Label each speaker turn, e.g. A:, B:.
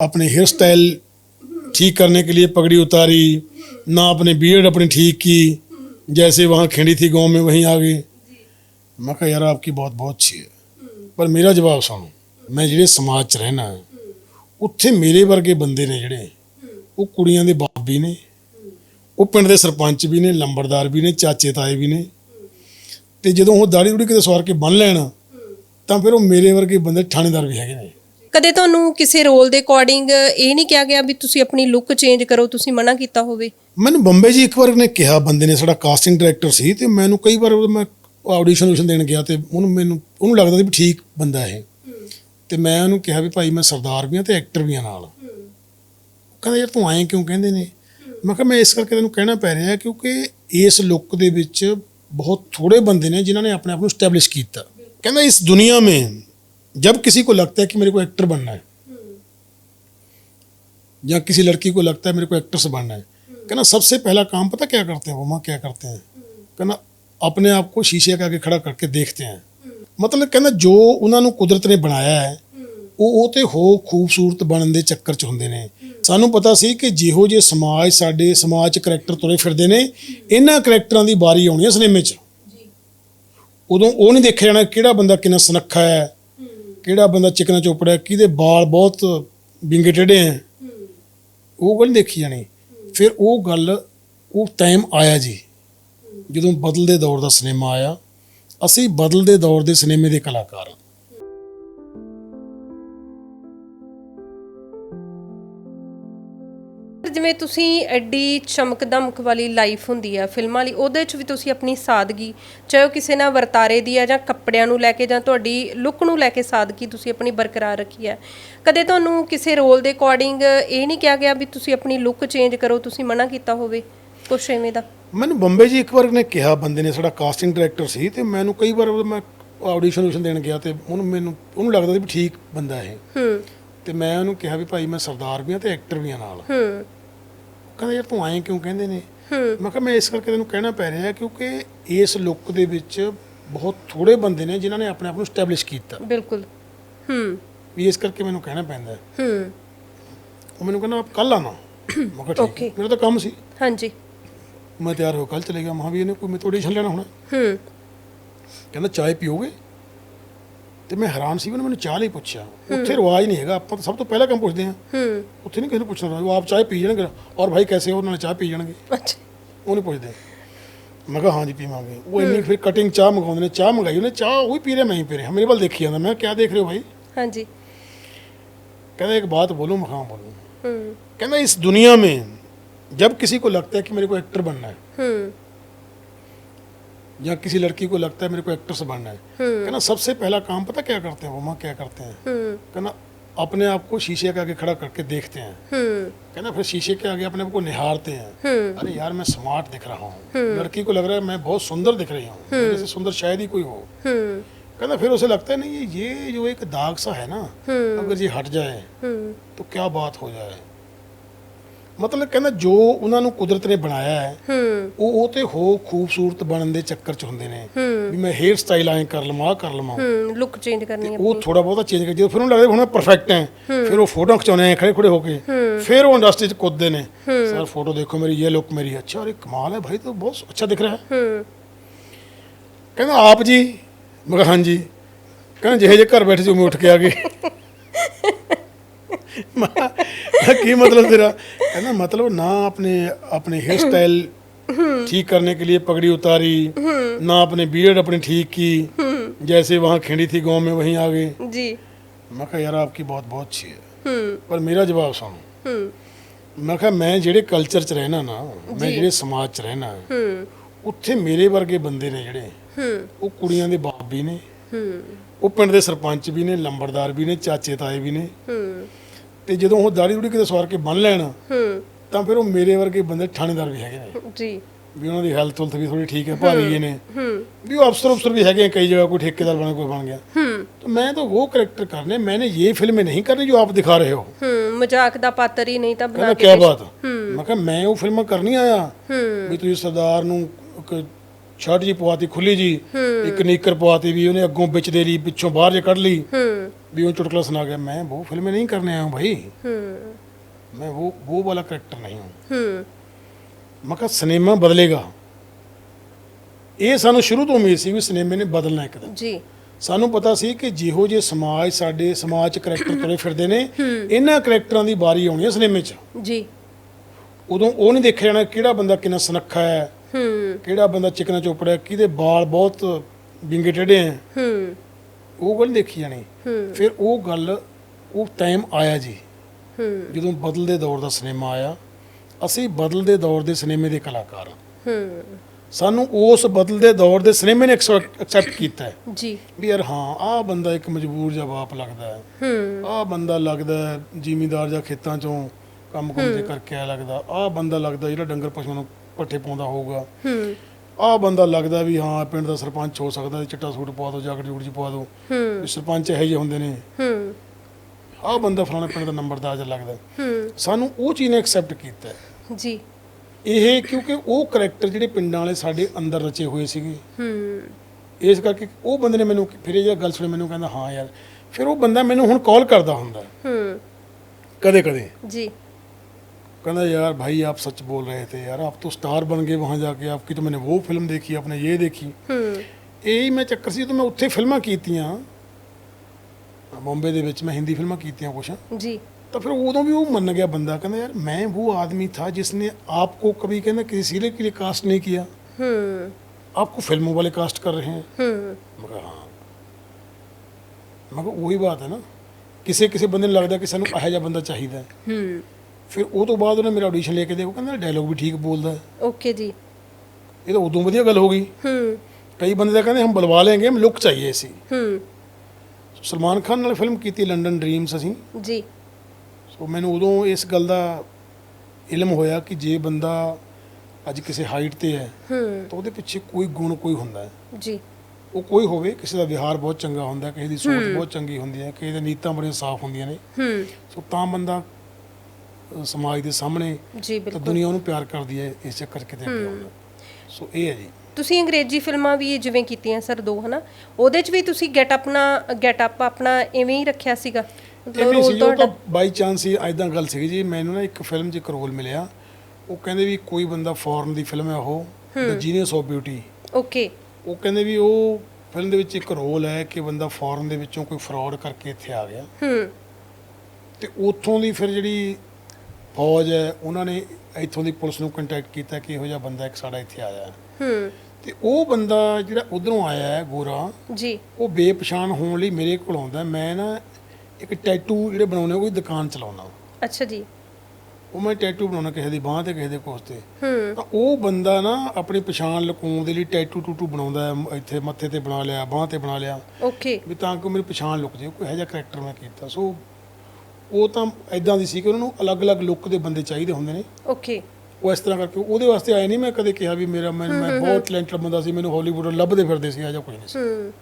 A: अपने hair style ठीक करने के लिए पगड़ी उतारी ना अपने बियर्ड अपनी ठीक की जैसे वहाँ खिंडी थी गांव में वहीं आ गई मैं कहा यार आपकी बहुत बहुत अच्छी है ਪਰ ਮੇਰਾ ਜਵਾਬ ਸੁਣੋ ਮੈਂ ਜਿਹੜੇ ਸਮਾਜ 'ਚ ਰਹਿਣਾ ਉੱਥੇ ਮੇਰੇ ਵਰਗੇ ਬੰਦੇ ਨੇ ਜਿਹੜੇ ਉਹ ਕੁੜੀਆਂ ਦੇ ਬਾਪ ਵੀ ਨੇ ਉਹ ਪਿੰਡ ਦੇ ਸਰਪੰਚ ਵੀ ਨੇ ਲੰਬੜਦਾਰ ਵੀ ਨੇ ਚਾਚੇ ਤਾਏ ਵੀ ਨੇ ਤੇ ਜਦੋਂ ਉਹ ਦਾੜੀ ਦੂੜੀ ਕਿਤੇ ਸਵਾਰ ਕੇ ਬੰਨ ਲੈਣ ਤਾਂ ਫਿਰ ਉਹ ਮੇਰੇ ਵਰਗੇ ਬੰਦੇ ਥਾਣੇਦਾਰ ਵੀ ਹੈਗੇ ਨੇ
B: ਕਦੇ ਤੁਹਾਨੂੰ ਕਿਸੇ ਰੋਲ ਦੇ ਅਕੋਰਡਿੰਗ ਇਹ ਨਹੀਂ ਕਿਹਾ ਗਿਆ ਵੀ ਤੁਸੀਂ ਆਪਣੀ ਲੁੱਕ ਚੇਂਜ ਕਰੋ, ਤੁਸੀਂ ਮਨਾ ਕੀਤਾ ਹੋਵੇ?
A: ਮੈਨੂੰ ਬੰਬੇ ਜੀ ਇੱਕ ਵਾਰ ਨੇ ਕਿਹਾ, ਬੰਦੇ ਨੇ ਸਾਡਾ ਕਾਸਟਿੰਗ ਡਾਇਰੈਕਟਰ ਸੀ ਤੇ ਮੈਨੂੰ ਕਈ ਵਾਰ ਮੈਂ ਆਡੀਸ਼ਨ ਆਡੀਸ਼ਨ ਦੇਣ ਗਿਆ ਤੇ ਉਹਨੂੰ ਮੈਨੂੰ, ਉਹਨੂੰ ਲੱਗਦਾ ਸੀ ਵੀ ਠੀਕ ਬੰਦਾ ਇਹ। ਤੇ ਮੈਂ ਉਹਨੂੰ ਕਿਹਾ ਵੀ ਭਾਈ ਮੈਂ ਸਰਦਾਰ ਵੀ ਹਾਂ ਤੇ ਐਕਟਰ ਵੀ ਹਾਂ ਨਾਲ। ਕਹਿੰਦਾ, ਯਾਰ ਤੂੰ ਆਏ ਕਿਉਂ ਕਹਿੰਦੇ ਨੇ? ਮੈਂ ਕਿਹਾ, ਮੈਂ ਇਸ ਕਰਕੇ ਤੈਨੂੰ ਕਹਿਣਾ ਪੈ ਰਿਹਾ ਕਿਉਂਕਿ ਇਸ ਲੁੱਕ ਦੇ ਵਿੱਚ ਬਹੁਤ ਥੋੜੇ ਬੰਦੇ ਨੇ ਜਿਨ੍ਹਾਂ ਨੇ ਆਪਣੇ ਆਪ ਨੂੰ ਸਟੈਬਲਿਸ਼ ਕੀਤਾ। ਕਹਿੰਦਾ, ਇਸ ਦੁਨੀਆ में जब किसी को लगता है कि मेरे को एक्टर बनना है या किसी लड़की को लगता है मेरे को एक्ट्रेस बनना है कहना सबसे पहला काम पता क्या करते हैं वो माँ क्या करते हैं कहना अपने आप को शीशे के आगे खड़ा करके देखते हैं ਮਤਲਬ ਕਹਿੰਦਾ ਜੋ ਉਹਨਾਂ ਨੂੰ ਕੁਦਰਤ ਨੇ ਬਣਾਇਆ ਹੈ ਉਹ ਉਹ ਤੇ ਹੋ ਖੂਬਸੂਰਤ ਬਣਨ ਦੇ ਚੱਕਰ ਚ ਹੁੰਦੇ ਨੇ ਸਾਨੂੰ ਪਤਾ ਸੀ ਕਿ ਜਿਹੋ ਜਿਹੇ ਸਮਾਜ ਸਾਡੇ ਸਮਾਜ ਚ ਕਰੈਕਟਰ ਤੁਰੇ ਫਿਰਦੇ ਨੇ ਇਹਨਾਂ ਕਰੈਕਟਰਾਂ ਦੀ ਵਾਰੀ ਆਉਣੀ ਹੈ ਸਿਨੇਮੇ 'ਚ ਉਦੋਂ ਉਹ ਨਹੀਂ ਦੇਖਿਆ ਜਾਣਾ ਕਿਹੜਾ ਬੰਦਾ ਕਿੰਨਾ ਸੁਨੱਖਾ ਹੈ ਕਿਹੜਾ ਬੰਦਾ ਚਿਕਨਾ ਚੋਪੜਾ ਕਿਹਦੇ ਵਾਲ ਬਹੁਤ ਵਿੰਗੇ ਟੇਢੇ ਹੈ। ਉਹ ਗੱਲ ਦੇਖੀ ਜਾਣੀ। ਫਿਰ ਉਹ ਗੱਲ, ਉਹ ਟਾਈਮ ਆਇਆ ਜੀ। ਜਦੋਂ ਬਦਲਦੇ ਦੌਰ ਦਾ ਸਿਨੇਮਾ ਆਇਆ, ਅਸੀਂ ਬਦਲਦੇ ਦੌਰ ਦੇ ਸਿਨੇਮੇ ਦੇ ਕਲਾਕਾਰ ਹਾਂ।
B: ਜਿਵੇਂ ਤੁਸੀਂ ਐਡੀ ਚਮਕਦਮਕ ਵਾਲੀ ਲਾਈਫ ਹੁੰਦੀ ਆ ਫਿਲਮਾਂ ਲਈ ਉਹਦੇ 'ਚ ਵੀ ਤੁਸੀਂ ਆਪਣੀ ਸਾਦਗੀ ਚਾਹੇ ਉਹ ਕਿਸੇ ਨਾਲ ਵਰਤਾਰੇ ਦੀ ਆ ਜਾਂ ਕੱਪੜਿਆਂ ਨੂੰ ਲੈ ਕੇ ਜਾਂ ਤੁਹਾਡੀ ਲੁੱਕ ਨੂੰ ਲੈ ਕੇ ਸਾਦਗੀ ਤੁਸੀਂ ਆਪਣੀ ਬਰਕਰਾਰ ਰੱਖੀ ਹੈ ਕਦੇ ਤੁਹਾਨੂੰ ਕਿਸੇ ਰੋਲ ਦੇ ਅਕੋਰਡਿੰਗ ਇਹ ਨਹੀਂ ਕਿਹਾ ਗਿਆ ਵੀ ਤੁਸੀਂ ਆਪਣੀ ਲੁੱਕ ਚੇਂਜ ਕਰੋ ਤੁਸੀਂ ਮਨਾ ਕੀਤਾ ਹੋਵੇ? ਕੁਛ ਐਵੇਂ ਦਾ?
A: ਮੈਨੂੰ ਬੰਬੇ ਜੀ ਇੱਕ ਵਾਰ ਨੇ ਕਿਹਾ ਬੰਦੇ ਨੇ ਸਾਡਾ ਕਾਸਟਿੰਗ ਡਾਇਰੈਕਟਰ ਸੀ ਤੇ ਮੈਨੂੰ ਕਈ ਵਾਰ ਮੈਂ ਆਡੀਸ਼ਨ ਆਡੀਸ਼ਨ ਦੇਣ ਗਿਆ ਤੇ ਉਹਨੂੰ ਮੈਨੂੰ ਉਹਨੂੰ ਲੱਗਦਾ ਸੀ ਵੀ ਠੀਕ ਬੰਦਾ ਇਹ।
B: ਹੂੰ।
A: ਤੇ ਮੈਂ ਉਹਨੂੰ ਕਿਹਾ ਵੀ ਭਾਈ ਮੈਂ ਸਰਦਾਰ ਵੀ ਹਾਂ ਤੇ ਐਕਟਰ ਵੀ ਹਾਂ ਨਾਲ।
B: ਹੂੰ।
A: ਕਹਿੰਦਾ ਯਾਰ ਤੂੰ ਆਏ ਕਿਉਂ ਕਹਿੰਦੇ ਨੇ? ਮੈਂ ਕਿਹਾ ਮੈਂ ਇਸ ਕਰਕੇ ਤੈਨੂੰ ਕਹਿਣਾ ਪੈ ਰਿਹਾ ਕਿਉਂਕਿ ਇਸ ਲੁੱਕ ਦੇ ਵਿੱਚ ਬਹੁਤ ਥੋੜੇ ਬੰਦੇ ਨੇ ਜਿਨ੍ਹਾਂ ਨੇ ਆਪਣੇ ਆਪ ਨੂੰ ਸਟੈਬਲਿਸ਼ ਕੀਤਾ।
B: ਬਿਲਕੁਲ। ਹੂੰ।
A: ਵੀ ਇਸ ਕਰਕੇ ਮੈਨੂੰ ਕਹਿਣਾ ਪੈਂਦਾ ਹੈ।
B: ਹੂੰ।
A: ਉਹ ਮੈਨੂੰ ਕਹਿੰਦਾ ਆਪ ਕੱਲ ਆਣਾ ਮੈਂ ਕਿਹਾ ਠੀਕ
B: Okay.
A: ਮੇਰਾ ਤਾਂ ਕੰਮ ਸੀ।
B: ਹਾਂਜੀ।
A: ਮੈਂ ਤਿਆਰ ਹੋ ਕੱਲ ਚਲੇ ਗਿਆ। ਮਹਾਂ ਵੀ ਇਹਨੇ ਕੋਈ ਮੇਰੇ ਤੋਂ ਆਡੀਸ਼ਨ ਲੈਣਾ ਹੋਣਾ?
B: ਹੂੰ।
A: ਕਹਿੰਦਾ ਚਾਹ ਪੀਓਗੇ? ਤੇ ਮੈਂ ਹੈਰਾਨ ਸੀ ਵੀ ਉਹਨੇ ਮੈਨੂੰ ਚਾਹ ਲਈ ਪੁੱਛਿਆ ਉੱਥੇ ਰਿਵਾਜ ਨਹੀਂ ਹੈਗਾ ਆਪਾਂ ਤਾਂ ਸਭ ਤੋਂ ਪਹਿਲਾਂ ਕੰਮ ਪੁੱਛਦੇ ਹਾਂ
B: ਹੂੰ
A: ਉੱਥੇ ਨਹੀਂ ਕਿਸੇ ਨੂੰ ਪੁੱਛਣਾ ਉਹ ਆਪ ਚਾਹ ਪੀ ਜਾਣਗੇ ਔਰ ਭਾਈ ਕੈਸੇ ਹੋ ਉਹਨਾਂ ਨੇ ਚਾਹ ਪੀ ਜਾਣਗੇ
B: ਅੱਛਾ
A: ਉਹ ਨਹੀਂ ਪੁੱਛਦੇ ਮੈਂ ਕਿਹਾ ਹਾਂਜੀ ਪੀਵਾਂਗੇ ਉਹ ਇੰਨੀ ਫਿਰ ਕਟਿੰਗ ਚਾਹ ਮੰਗਾਉਂਦੇ ਨੇ ਚਾਹ ਮੰਗਾਈ ਉਹਨੇ ਚਾਹ ਉਹ ਹੀ ਪੀ ਰਿਹਾ ਮੈਂ ਹੀ ਪੀ ਰਿਹਾ ਮੇਰੇ ਵੱਲ ਦੇਖੀ ਜਾਂਦਾ ਮੈਂ ਕਿਹਾ ਦੇਖ ਰਹੇ ਹੋ ਭਾਈ
B: ਹਾਂਜੀ
A: ਕਹਿੰਦਾ एक बात बोलूं मैं हाँ बोलूं
B: ਹੂੰ
A: कहना इस दुनिया में जब किसी को लगता है कि मेरे को एक्टर बनना है
B: ਹੂੰ
A: या किसी लड़की को लगता है मेरे को एक्ट्रेस बनना है कहना सबसे पहला काम पता क्या करते हैं वो माँ क्या करते हैं कहना अपने आप को शीशे के आगे खड़ा करके देखते हैं कहना फिर शीशे के आगे अपने आप को निहारते हैं अरे यार मैं स्मार्ट दिख रहा हूँ लड़की को लग रहा है मैं बहुत सुंदर दिख रही हूँ जैसे सुंदर शायद ही कोई हो कहना फिर उसे लगता है नहीं ये जो एक दाग सा है ना अगर ये हट जाए तो क्या बात हो जाए ਮਤਲਬ ਕਹਿੰਦਾ ਜੋ ਉਹਨਾਂ ਨੂੰ ਕੁਦਰਤ ਨੇ ਬਣਾਇਆ ਹੈ ਉਹ ਉਹ ਤੇ ਹੋ ਖੂਬਸੂਰਤ ਬਣਨ ਦੇ ਚੱਕਰ ਚ ਹੁੰਦੇ ਨੇ। ਵੀ ਮੈਂ ਹੇਅਰ ਸਟਾਈਲ ਐਂ ਕਰ ਲਵਾਂ ਕਰ ਲਵਾਂ।
B: ਹੂੰ ਲੁੱਕ ਚੇਂਜ ਕਰਨੀ ਹੈ
A: ਉਹ ਥੋੜਾ ਬਹੁਤਾ ਚੇਂਜ ਕਰ ਜਦੋਂ ਫਿਰ ਉਹਨੂੰ ਲੱਗਦਾ ਹੁਣ ਮੈਂ ਪਰਫੈਕਟ ਹਾਂ। ਫਿਰ ਉਹ ਫੋਟੋ ਖਿਚਾਉਣੇ ਆ ਖੜੇ ਖੜੇ ਹੋ ਕੇ। ਫਿਰ ਉਹ ਇੰਡਸਟਰੀ ਚ ਕੁੱਦਦੇ ਨੇ। ਸਰ ਫੋਟੋ ਦੇਖੋ ਮੇਰੀ ਇਹ ਲੁੱਕ ਮੇਰੀ ਅੱਛਾ ਅਰੇ ਕਮਾਲ ਹੈ ਭਾਈ ਤਾਂ ਬਹੁਤ ਅੱਛਾ ਦਿਖ ਰਿਹਾ ਹੈ। ਕਹਿੰਦਾ ਆਪ ਜੀ ਮੈਂ ਹਾਂਜੀ। ਕਹਿੰਦਾ ਜਿਹੇ ਜੇ ਘਰ ਬੈਠੇ ਸੀ ਉਵੇਂ ਉੱਠ ਕੇ ਆ ਗਏ। ਮੈਂ ਕਿਹਾ, ਕੀ ਮਤਲਬ ਤੇਰਾ ਕਹਿੰਦਾ मतलब ना अपने अपने हेयर स्टाइल ठीक करने के लिए पगड़ी उतारी ना अपने बियर्ड अपनी ठीक की जैसे वहाँ खिंडी थी गांव में वहीं आ गए
B: ਜੀ
A: मैं कहा यार आपकी बहुत बहुत अच्छी है
B: ਹੂੰ
A: ਪਰ ਮੇਰਾ ਜਵਾਬ ਸੁਣੋ
B: ਹੂੰ
A: ਮੈਂ ਕਿਹਾ ਮੈਂ ਜਿਹੜੇ ਕਲਚਰ 'ਚ ਰਹਿਣਾ ਨਾ ਮੈਂ ਜਿਹੜੇ ਸਮਾਜ 'ਚ ਰਹਿਣਾ
B: ਹੂੰ
A: ਉੱਥੇ ਮੇਰੇ ਵਰਗੇ ਬੰਦੇ ਨੇ ਜਿਹੜੇ
B: ਹੂੰ
A: ਉਹ ਕੁੜੀਆਂ ਦੇ ਬਾਪ ਵੀ ਨੇ
B: ਹੂੰ
A: ਉਹ ਪਿੰਡ ਦੇ ਸਰਪੰਚ ਵੀ ਨੇ ਲੰਬੜਦਾਰ ਵੀ ਨੇ ਚਾਚੇ ਤਾਏ ਵੀ ਨੇ
B: ਹੂੰ
A: ਤੇ ਜਦੋਂ ਉਹ ਦਾੜੀ ਦੂੜੀ ਕਿਤੇ ਸਵਾਰ ਕੇ ਬੰਨ ਲੈਣ
B: ਹੂੰ
A: ਤਾਂ ਫਿਰ ਉਹ ਮੇਰੇ ਵਰਗੇ ਬੰਦੇ ਥਾਣੇਦਾਰ ਵੀ ਹੈਗੇ ਨੇ
B: ਜੀ
A: ਵੀ ਉਹਨਾਂ ਦੀ ਹੈਲਥ ਹੁਲਥ ਵੀ ਥੋੜੀ ਠੀਕ ਹੈ ਭਾਰੀ ਜਿਹੇ ਨੇ
B: ਹੂੰ
A: ਵੀ ਉਹ ਅਫਸਰ ਅਫਸਰ ਵੀ ਹੈਗੇ हैं, कई जगह कोई ठेकेदार बना कोई बन गया
B: ਹੂੰ
A: तो मैं तो वो करेक्टर करने मैंने ये फिल्में नहीं करनी जो आप दिखा रहे हो
B: ਹੂੰ ਮਜ਼ਾਕ ਦਾ ਪਾਤਰ ਹੀ ਨਹੀਂ ਤਾਂ ਬਣਾ
A: ਕਹਿੰਦਾ
B: ਕੇ
A: ਕੀ ਬਾਤ ਮੈਂ ਕਿਹਾ ਮੈਂ ਉਹ ਫਿਲਮਾਂ ਕਰਨੀ ਆਇਆ
B: ਹੂੰ
A: ਵੀ ਤੁਸੀਂ ਸਰਦਾਰ ਨੂੰ ਇੱਕ ਸ਼ਰਟ ਜੀ ਪਵਾਤੀ ਖੁੱਲੀ ਜੀ ਇੱਕ ਨੀਕਰ ਪਵਾਤੀ ਵੀ ਉਹਨੇ ਅੱਗੋਂ ਵਿੱਚ ਦੇ ਲਈ ਪਿੱਛੋਂ ਬਾਹਰ ਜੇ ਕੱਢ ਲਈ
B: ਹੂੰ
A: भी वो चुटकुला सुना गया मैं वो फिल्में नहीं करने आया हूँ भाई
B: ਹੂੰ
A: मैं वो वो वाला करेक्टर नहीं हूँ
B: ਹੂੰ
A: ਮੈਂ ਕਿਹਾ ਸਿਨੇਮਾ ਬਦਲੇਗਾ ਇਹ ਸਾਨੂੰ ਸ਼ੁਰੂ ਤੋਂ ਉਮੀਦ ਸੀ ਵੀ ਸਿਨੇਮੇ ਨੇ ਬਦਲਣਾ ਇੱਕ ਦਿਨ
B: ਜੀ
A: ਸਾਨੂੰ ਪਤਾ ਸੀ ਕਿ ਜਿਹੋ ਜਿਹੇ ਸਮਾਜ ਸਾਡੇ ਸਮਾਜ 'ਚ ਕਰੈਕਟਰ ਤੁਰੇ ਫਿਰਦੇ ਨੇ ਇਹਨਾਂ ਕਰੈਕਟਰਾਂ ਦੀ ਵਾਰੀ ਆਉਣੀ ਹੈ ਸਿਨੇਮੇ 'ਚ
B: ਜੀ
A: ਉਦੋਂ ਉਹ ਨਹੀਂ ਦੇਖਿਆ ਜਾਣਾ ਕਿਹੜਾ ਬੰਦਾ ਕਿੰਨਾ ਸੁਨੱਖਾ ਹੈ
B: ਹੂੰ
A: ਕਿਹੜਾ ਬੰਦਾ ਚਿਕਨਾ ਚੋਪੜਾ ਹੈ ਕਿਹਦੇ ਵਾਲ ਬਹੁਤ ਵਿੰਗੇ ਟੇਢੇ ਹੈ
B: ਹੂੰ
A: ਉਹ ਗੱਲ ਦੇਖੀ ਜਾਣੀ। ਫਿਰ ਉਹ ਗੱਲ ਉਹ ਟਾਈਮ ਆਇਆ ਜੀ। ਜਦੋਂ ਬਦਲਦੇ ਦੌਰ ਦਾ ਸਿਨੇਮਾ ਆਇਆ ਅਸੀਂ ਬਦਲਦੇ ਦੌਰ ਦੇ ਸਿਨੇਮੇ ਦੇ ਕਲਾਕਾਰ ਹਾਂ। ਸਾਨੂੰ ਉਸ ਬਦਲਦੇ ਦੌਰ ਦੇ ਸਿਨੇਮੇ ਨੇ ਐਕਸੈਪਟ ਕੀਤਾ ਹੈ।
B: ਜੀ।
A: ਵੀ ਯਾਰ ਹਾਂ ਆਹ ਬੰਦਾ ਇੱਕ ਮਜਬੂਰ ਜਿਹਾ ਬਾਪ ਲੱਗਦਾ ਹੈ। ਆਹ ਬੰਦਾ ਲੱਗਦਾ ਹੈ ਜ਼ਿਮੀਂਦਾਰ ਜਾਂ ਖੇਤਾਂ ਚੋਂ ਕੰਮ ਕੁੰਮ ਤੇ ਕਰਕੇ ਆਇਆ ਲੱਗਦਾ। ਆਹ ਬੰਦਾ ਲੱਗਦਾ ਜਿਹੜਾ ਡੰਗਰ ਪਸ਼ੂਆਂ ਨੂੰ ਪੱਠੇ ਪਾਉਂਦਾ ਹੋਊਗਾ। ਆਹ ਬੰਦਾ ਲੱਗਦਾ ਵੀ ਹਾਂ ਪਿੰਡ ਦਾ ਸਰਪੰਚ ਹੋ ਸਕਦਾ ਚਿੱਟਾ ਸੂਟ ਪਵਾ ਦਿਓ ਜਾਕਟ ਜੂਟ ਜੀ ਪਵਾ
B: ਹੂੰ।
A: ਵੀ ਸਰਪੰਚ ਇਹੋ ਜਿਹੇ ਹੁੰਦੇ ਨੇ।
B: ਹੂੰ।
A: ਆਹ ਬੰਦਾ ਫਲਾਣੇ ਪਿੰਡ ਦਾ ਨੰਬਰਦਾਰ ਜਿਹਾ ਲੱਗਦਾ।
B: ਹੂੰ।
A: ਸਾਨੂੰ ਉਹ ਚੀਜ਼ ਨੇ ਐਕਸੈਪਟ ਕੀਤਾ। ਹੈ।
B: ਜੀ।
A: ਇਹ ਕਿਉਂਕਿ ਉਹ ਕਰੈਕਟਰ ਜਿਹੜੇ ਪਿੰਡਾਂ ਵਾਲੇ ਸਾਡੇ ਅੰਦਰ ਰਚੇ ਹੋਏ ਸੀਗੇ।
B: ਹੂੰ।
A: ਇਸ ਕਰਕੇ ਉਹ ਬੰਦੇ ਨੇ ਮੈਨੂੰ ਫਿਰ ਇਹ ਜਿਹਾ ਗੱਲ ਸੁਣੀ ਮੈਨੂੰ ਕਹਿੰਦਾ ਹਾਂ ਯਾਰ। ਫਿਰ ਉਹ ਬੰਦਾ ਮੈਨੂੰ ਹੁਣ ਕਾਲ ਕਰਦਾ ਹੁੰਦਾ।
B: ਹੂੰ।
A: ਕਦੇ ਕਦੇ
B: जी
A: कहना यार भाई आप सच बोल रहे थे यार आप तो स्टार बन गए वहाँ जाके आपकी तो मैंने वो फिल्म देखी आपने ये देखी
B: हम्म
A: ਇਹੀ ਮੈਂ ਚੱਕਰ ਸੀ ਜਦੋਂ ਮੈਂ ਉੱਥੇ ਫਿਲਮਾਂ ਕੀਤੀਆਂ ਬੰਬੇ ਦੇ ਵਿੱਚ ਮੈਂ ਹਿੰਦੀ ਫਿਲਮਾਂ ਕੀਤੀਆਂ ਕੁਛ
B: जी
A: ਤਾਂ ਫਿਰ ਉਦੋਂ ਵੀ ਉਹ ਮੰਨ ਗਿਆ ਬੰਦਾ ਕਹਿੰਦਾ ਯਾਰ मैं वो आदमी था जिसने आपको कभी कहना किसी सीरियल के लिए कास्ट नहीं किया
B: हम्म
A: आपको फिल्मों वाले कास्ट कर रहे हैं
B: हम्म
A: ਮੈਂ ਕਿਹਾ ਹਾਂ ਮੈਂ ਕਿਹਾ ਉਹੀ ਬਾਤ ਹੈ ਨਾ ਕਿਸੇ ਕਿਸੇ ਬੰਦੇ ਨੂੰ ਲੱਗਦਾ ਕਿ ਸਾਨੂੰ ਇਹੋ ਜਿਹਾ ਬੰਦਾ ਚਾਹੀਦਾ ਹੈ
B: हम्म
A: ਫਿਰ ਉਹ ਤੋਂ ਬਾਅਦ ਉਹਨੇ ਮੇਰਾ ਆਡੀਸ਼ਨ ਲੈ ਕੇ ਦੇਖੋ ਕਹਿੰਦਾ ਡਾਇਲੋਗ ਵੀ ਠੀਕ ਬੋਲਦਾ ਹੈ
B: ओके जी
A: ਇਹ ਤਾਂ ਉਦੋਂ ਵਧੀਆ ਗੱਲ ਹੋ ਗਈ
B: हम्म
A: ਕਈ ਬੰਦੇ ਤਾਂ ਕਹਿੰਦੇ ਹਮ ਬੁਲਵਾ ਲੈਂਗੇ ਹਮ ਲੁੱਕ ਚਾਹੀਏ ਸੀ
B: हम्म
A: ਸਲਮਾਨ ਖਾਨ ਨਾਲ ਫਿਲਮ ਕੀਤੀ ਲੰਡਨ ਡ੍ਰੀਮਸ ਅਸੀਂ
B: जी
A: ਸੋ ਮੈਨੂੰ ਉਦੋਂ ਇਸ ਗੱਲ ਦਾ ਇਲਮ ਹੋਇਆ ਕਿ ਜੇ ਬੰਦਾ ਅੱਜ ਕਿਸੇ ਹਾਈਟ ਤੇ ਹੈ
B: हम्म
A: ਤਾਂ ਉਹਦੇ ਪਿੱਛੇ ਕੋਈ ਗੁਣ ਕੋਈ ਹੁੰਦਾ ਹੈ
B: जी
A: ਉਹ ਕੋਈ ਹੋਵੇ ਕਿਸੇ ਦਾ ਵਿਹਾਰ ਬਹੁਤ ਚੰਗਾ ਹੁੰਦਾ ਕਿਸੇ ਦੀ ਸੋਚ ਬਹੁਤ ਚੰਗੀ ਹੁੰਦੀ ਹੈ ਕਿਸੇ ਦੀ ਨੀਤਾਂ ਬੜੀਆਂ ਸਾਫ਼ ਹੁੰਦੀਆਂ ਨੇ
B: हम्म
A: ਸੋ ਤਾਂ ਬੰਦਾ ਅ, ਸਮਾਜ ਦੇ ਸਾਹਮਣੇ
B: ਜੀ
A: ਤਾਂ ਦੁਨੀਆ ਉਹਨੂੰ ਪਿਆਰ ਕਰਦੀ ਹੈ ਇਸ ਚੱਕਰ ਕਿਤੇ ਅੱਗੇ ਸੋ ਇਹ ਹੈ ਜੀ।
B: ਤੁਸੀਂ ਅੰਗਰੇਜ਼ੀ ਫਿਲਮਾਂ ਵੀ ਜਿਵੇਂ ਕੀਤੀਆਂ ਸਰ ਦੋ ਹਨਾ? ਉਹਦੇ 'ਚ ਵੀ ਤੁਸੀਂ ਗੈਟ ਆਪਣਾ ਗੈਟ ਅਪ ਆਪਣਾ ਇਵੇਂ ਹੀ ਰੱਖਿਆ ਸੀਗਾ?
A: ਇਹ ਬਾਈ ਚਾਂਸ ਹੀ ਐਦਾਂ ਗੱਲ ਸੀ ਜੀ ਮੈਨੂੰ ਨਾ ਇੱਕ ਫਿਲਮ 'ਚ ਇੱਕ ਮਿਲਿਆ। ਉਹ ਕਹਿੰਦੇ ਵੀ ਕੋਈ ਬੰਦਾ ਫੋਰਨ ਦੀ ਫਿਲਮ ਹੈ ਉਹ ਜੀਨੀਅਸ ਆਫ ਬਿਊਟੀ
B: ਓਕੇ
A: ਉਹ ਕਹਿੰਦੇ ਵੀ ਉਹ ਫਿਲਮ ਦੇ ਵਿੱਚ ਇੱਕ ਰੋਲ ਹੈ ਕਿ ਬੰਦਾ ਫੋਰਨ ਦੇ ਵਿੱਚੋਂ ਕੋਈ ਫਰਾਡ ਕਰਕੇ ਇੱਥੇ ਆ ਗਿਆ।
B: ਹੂੰ।
A: ਤੇ ਉੱਥੋਂ ਦੀ ਫਿਰ ਜਿਹੜੀ ਫੌਜ ਹੈ ਉਹਨਾਂ ਨੇ ਇੱਥੋਂ ਦੀ ਪੁਲਿਸ ਨੂੰ ਕੰਟੈਕਟ ਕੀਤਾ ਕਿ ਇਹੋ ਜਿਹਾ ਬੰਦਾ ਇੱਕ ਸਾਡਾ ਇੱਥੇ ਆਇਆ ਹੈ।
B: ਹੂੰ।
A: ਤੇ ਉਹ ਬੰਦਾ ਜਿਹੜਾ ਉਧਰੋਂ ਆਇਆ ਹੈ ਗੋਰਾ
B: ਜੀ।
A: ਉਹ ਬੇਪਛਾਣ ਹੋਣ ਲਈ ਮੇਰੇ ਕੋਲ ਆਉਂਦਾ ਮੈਂ ਨਾ ਇੱਕ ਟੈਟੂ ਜਿਹੜੇ ਬਣਾਉਣੇ ਕੋਈ ਦੁਕਾਨ ਚਲਾਉਣਾ
B: ਅੱਛਾ ਜੀ।
A: ਉਹ ਮੈਂ ਟੈਟੂ ਬਣਾਉਣਾ ਕਿਸੇ ਦੀ ਬਾਹ ਤੇ ਕਿਸੇ ਦੇ ਕੋਸ ਤੇ।
B: ਹੂੰ।
A: ਤਾਂ ਉਹ ਬੰਦਾ ਨਾ ਆਪਣੀ ਪਛਾਣ ਲੁਕਾਉਣ ਦੇ ਲਈ ਟੈਟੂ ਟੂਟੂ ਬਣਾਉਂਦਾ ਹੈ ਇੱਥੇ ਮੱਥੇ ਤੇ ਬਣਾ ਲਿਆ ਬਾਹ ਤੇ ਬਣਾ ਲਿਆ।
B: ਓਕੇ।
A: ਵੀ ਤਾਂ ਕਿ ਮੇਰੀ ਪਛਾਣ ਲੁਕ ਜੇ ਕੋਈ ਇਹੋ ਜਿਹਾ ਕਰੈਕਟਰ ਮੈਂ ਕੀਤਾ। ਸੋ ਉਹ ਤਾਂ ਐਦਾਂ ਦੀ ਸੀ ਕਿ ਉਹਨਾਂ ਨੂੰ ਅਲੱਗ-ਅਲੱਗ ਲੁੱਕ ਦੇ ਬੰਦੇ ਚਾਹੀਦੇ ਹੁੰਦੇ ਨੇ।
B: ਓਕੇ
A: ਉਹ ਇਸ ਤਰ੍ਹਾਂ ਕਰਕੇ ਉਹਦੇ ਵਾਸਤੇ ਆਏ ਨਹੀਂ ਮੈਂ ਕਦੇ ਕਿਹਾ ਵੀ ਮੇਰਾ ਮੈਂ ਮੈਂ ਬਹੁਤ ਟੈਲੈਂਟਡ ਬੰਦਾ ਸੀ ਮੈਨੂੰ ਹਾਲੀਵੁੱਡ ਲੱਭਦੇ ਫਿਰਦੇ ਸੀ ਇਹੋ ਜਿਹਾ ਕੁਝ ਨਹੀਂ ਸੀ
B: ਹੂੰ